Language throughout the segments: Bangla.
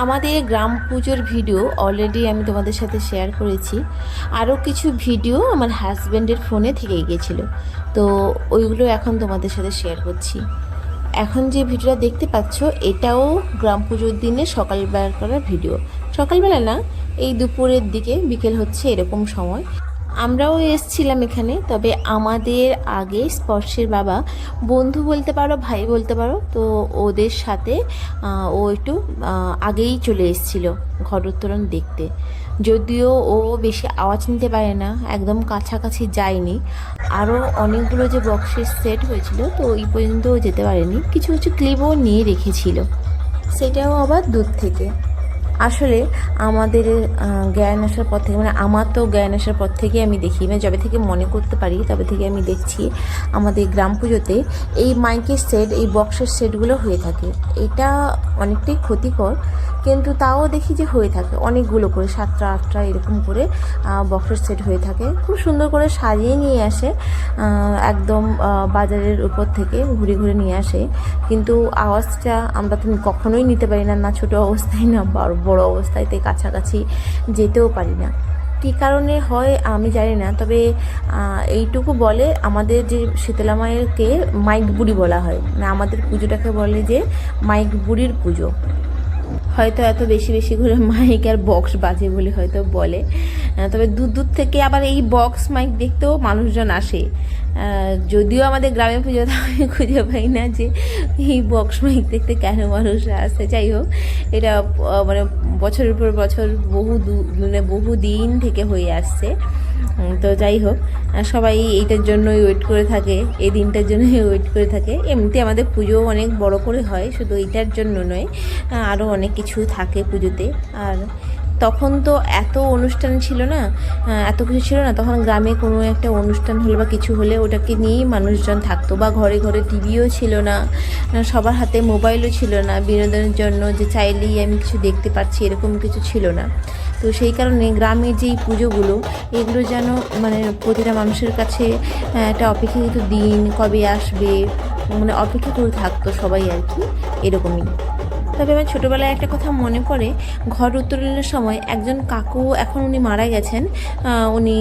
আমাদের গ্রাম পুজোর ভিডিও অলরেডি আমি তোমাদের সাথে শেয়ার করেছি। আরও কিছু ভিডিও আমার হাজব্যান্ডের ফোনে থেকে গিয়েছিল। তো ওইগুলো এখন তোমাদের সাথে শেয়ার করছি। এখন যে ভিডিওটা দেখতে পাচ্ছ, এটাও গ্রাম পুজোর দিনে সকালবেলা করা ভিডিও। সকালবেলা না, এই দুপুরের দিকে বিকেল হচ্ছে এরকম সময়। আমরাও এসছিলাম এখানে, তবে আমাদের আগে স্পর্শের বাবা বন্ধু বলতে পারো, ভাই বলতে পারো, তো ওদের সাথে ও একটু আগেই চলে এসেছিল ঘটোত্তরণ দেখতে। যদিও ও বেশি আওয়াজ নিতে পারে না, একদম কাছাকাছি যায়নি। আরও অনেকগুলো যে বক্সের সেট হয়েছিল, তো ওই পর্যন্ত যেতে পারেনি। কিছু কিছু ক্লিপও নিয়ে রেখেছিল। সেটাও আবার দূর থেকে। আসলে আমাদের জ্ঞান আসার পর থেকে মানে আমার তো জ্ঞান আসার পর থেকে আমি দেখি মানে যবে থেকে মনে করতে পারি, তবে থেকে আমি দেখছি আমাদের গ্রাম পুজোতে এই মাইকের সেট এই বক্সের সেটগুলো হয়ে থাকে। এটা অনেকটাই ক্ষতিকর। কিন্তু তাও দেখি যে হয়ে থাকে। অনেকগুলো করে, সাতটা, আটটা এরকম করে বক্সের সেট হয়ে থাকে। খুব সুন্দর করে সাজিয়ে নিয়ে আসে। একদম বাজারের উপর থেকে ঘুরে ঘুরে নিয়ে আসে। কিন্তু আওয়াজটা আমরা তো কখনোই নিতে পারি না না ছোটো অবস্থায়, না বড় বড় অবস্থায়, তাই কাছাকাছি যেতেও পারি না। কী কারণে হয় আমি জানি না, তবে এইটুকু বলে আমাদের যে শীতলা মায়েরকে মাইক বুড়ি বলা হয়। মানে আমাদের পুজোটাকে বলে যে মাইক বুড়ির পুজো। হয়তো এত বেশি বেশি করে মাইক আর বক্স বাজে বলে হয়তো বলে। তবে দূর দূর থেকে আবার এই বক্স মাইক দেখতেও মানুষজন আসে। যদিও আমাদের গ্রামে পুজোতে আমি খুঁজে পাই না যে এই বক্স মাইক দেখতে কেন মানুষ আসে। যাই হোক, এটা মানে বছরের পর বছর বহু দু- মানে বহু দিন থেকে হয়ে আসছে। তো যাই হোক সবাই এইটার জন্যই ওয়েট করে থাকে, এই দিনটার জন্যই ওয়েট করে থাকে। এমনিতে আমাদের পুজো অনেক বড় করে হয়, শুধু এইটার জন্য নয় আরও অনেক কিছু থাকে পুজোতে। আর তখন তো এত অনুষ্ঠান ছিল না এত কিছু ছিল না, তখন গ্রামে কোনো একটা অনুষ্ঠান হলে বা কিছু হলে ওটাকে নিয়েই মানুষজন থাকতো বা ঘরে ঘরে টিভিও ছিল না সবার হাতে মোবাইলও ছিল না, বিনোদনের জন্য যে চাইলেই আমি কিছু দেখতে পাচ্ছি এরকম কিছু ছিল না। তো সেই কারণে গ্রামের যেই পুজোগুলো, এগুলো যেন মানে প্রতিটা মানুষের কাছে একটা অপেক্ষাকৃত দিন কবে আসবে মানে অপেক্ষা করে থাকতো সবাই আর কি, এরকমই। তবে আমার ছোটোবেলায় একটা কথা মনে পড়ে। ঘর উত্তোলনের সময় একজন কাকু, এখন উনি মারা গেছেন উনি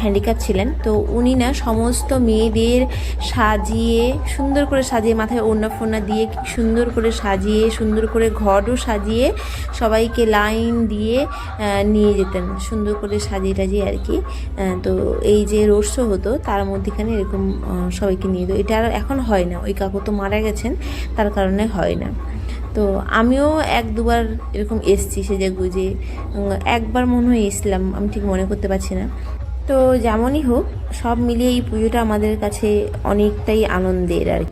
হ্যান্ডিক্যাপ ছিলেন। তো উনি না সমস্ত মেয়েদের সাজিয়ে, সুন্দর করে সাজিয়ে মাথায় ওড়না ফোড়না দিয়ে সুন্দর করে সাজিয়ে, সুন্দর করে ঘরও সাজিয়ে সবাইকে লাইন দিয়ে নিয়ে যেতেন। সুন্দর করে সাজিয়ে টাজিয়ে আর কি। তো এই যে রোড হতো, তার মধ্যেখানে এরকম সবাইকে নিয়ে যেত। এটা আর এখন হয় না। ওই কাকু তো মারা গেছেন, তার কারণে হয় না। তো আমিও এক দুবার এরকম এসছি সেজে গুজে একবার মনে হয় এসলাম আমি ঠিক মনে করতে পারছি না। তো যেমনই হোক, সব মিলিয়ে এই পুজোটা আমাদের কাছে অনেকটাই আনন্দের আর কি।